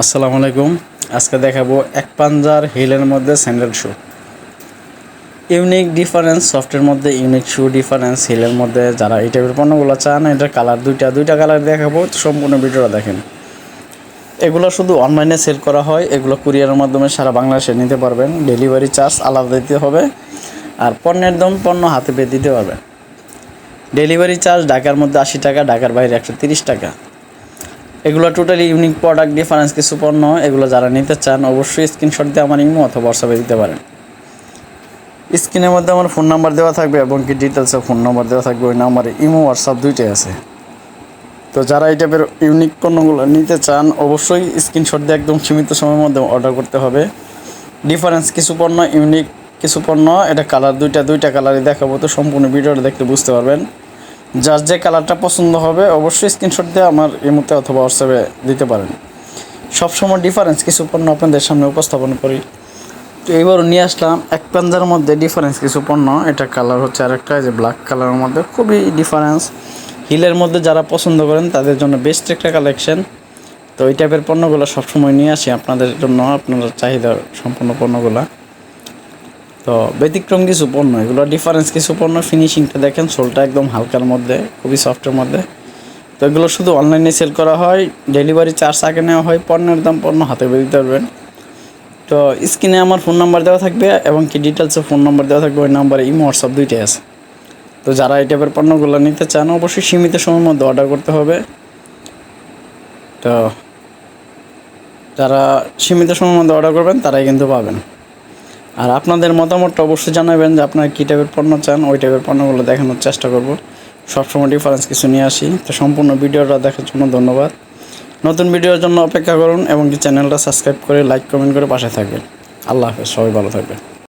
আসসালামু আলাইকুম। আজকে দেখাবো এক পাঞ্জার হিলের মধ্যে স্যান্ডেল শু। ইউনিক ডিফারেন্স, সফটের মধ্যে ইউনিক শু ডিফারেন্স, হিলের মধ্যে যারা এই টাইপের পণ্যগুলো চান, এটার কালার দুইটা দুইটা কালার দেখাবো, সম্পূর্ণ ভিডিওটা দেখেন। এগুলো শুধু অনলাইনে সেল করা হয়, এগুলো কুরিয়ারের মাধ্যমে সারা বাংলাদেশে নিতে পারবেন। ডেলিভারি চার্জ আলাদা দিতে হবে, আর পণ্যের দাম পণ্য হাতে পেয়ে দিতে পারবেন। ডেলিভারি চার্জ ঢাকার মধ্যে আশি টাকা, ঢাকার বাইরে একশো তিরিশ টাকা। এগুলো টোটালি ইউনিক প্রোডাক্ট ডিফারেন্স কিছু পণ্য, এগুলো যারা নিতে চান, অবশ্যই স্ক্রিনশট দিয়ে আমার ইমো অথবা হোয়াটসঅ্যাপে দিতে পারেন। স্ক্রিনের মধ্যে আমার ফোন নাম্বার দেওয়া থাকবে এবং কি ডিটেলসে ফোন নাম্বার দেওয়া থাকবে, ওই নাম্বারে ইমো হোয়াটসঅ্যাপ দুইটাই আছে। তো যারা এই টাইপের ইউনিক পণ্যগুলো নিতে চান, অবশ্যই স্ক্রিনশট দিয়ে একদম সীমিত সময়ের মধ্যে অর্ডার করতে হবে। ডিফারেন্স কিছু পণ্য ইউনিক কিছু পণ্য, এটা কালার দুইটা দুইটা কালারই দেখাবো, তো সম্পূর্ণ ভিডিওটা দেখতে বুঝতে পারবেন। যার যে কালারটা পছন্দ হবে অবশ্যই স্ক্রিনশট দিয়ে আমার ইমোতে অথবা হোয়াটসঅ্যাপে দিতে পারেন। সবসময় ডিফারেন্স কিছু পণ্য আপনাদের সামনে উপস্থাপন করি। তো এইবার নিয়ে আসলাম, এক পাঞ্জার মধ্যে ডিফারেন্স কিছু পণ্য, এটা কালার হচ্ছে আরেকটা যে ব্ল্যাক কালারের মধ্যে খুবই ডিফারেন্স হিলের মধ্যে যারা পছন্দ করেন, তাদের জন্য বেস্ট একটা কালেকশন তো এই টাইপের পণ্যগুলো সবসময় নিয়ে আসি আপনাদের জন্য আপনার চাহিদা সম্পূর্ণ পণ্যগুলো। তো ব্যতিক্রম কিছু পণ্য, এগুলো ডিফারেন্স কিছু পণ্য ফিনিশিংটা দেখেন সোলটা একদম হালকার মধ্যে, খুবই সফটের মধ্যে। তো এগুলো শুধু অনলাইনে সেল করা হয় ডেলিভারি চার্জ আগে নেওয়া হয়, পণ্যের দাম পণ্য হাতে বের দিতে পারবেন। তো স্ক্রিনে আমার ফোন নাম্বার দেওয়া থাকবে এবং কি ডিটেলসে ফোন নাম্বার দেওয়া থাকবে, ওই নাম্বারে ইমো হোয়াটসঅ্যাপ দুইটাই আছে। তো যারা এই টাইপের পণ্যগুলো নিতে চান, অবশ্যই সীমিত সময়ের মধ্যে অর্ডার করতে হবে। তো যারা সীমিত সময়ের মধ্যে অর্ডার করবেন, তারাই কিন্তু পাবেন। আর আপনাদের মতামতটা অবশ্যই জানাবেন যে আপনারা কী টাইপের পণ্য চান, ওই টাইপের পণ্যগুলো দেখানোর চেষ্টা করব। সবসময় ডিফারেন্স কিছু নিয়ে আসি। তো সম্পূর্ণ ভিডিওটা দেখার জন্য ধন্যবাদ। নতুন ভিডিওর জন্য অপেক্ষা করুন এবং চ্যানেলটা সাবস্ক্রাইব করে লাইক কমেন্ট করে পাশে থাকবেন। আল্লাহ হাফেজ, সবাই ভালো থাকবেন।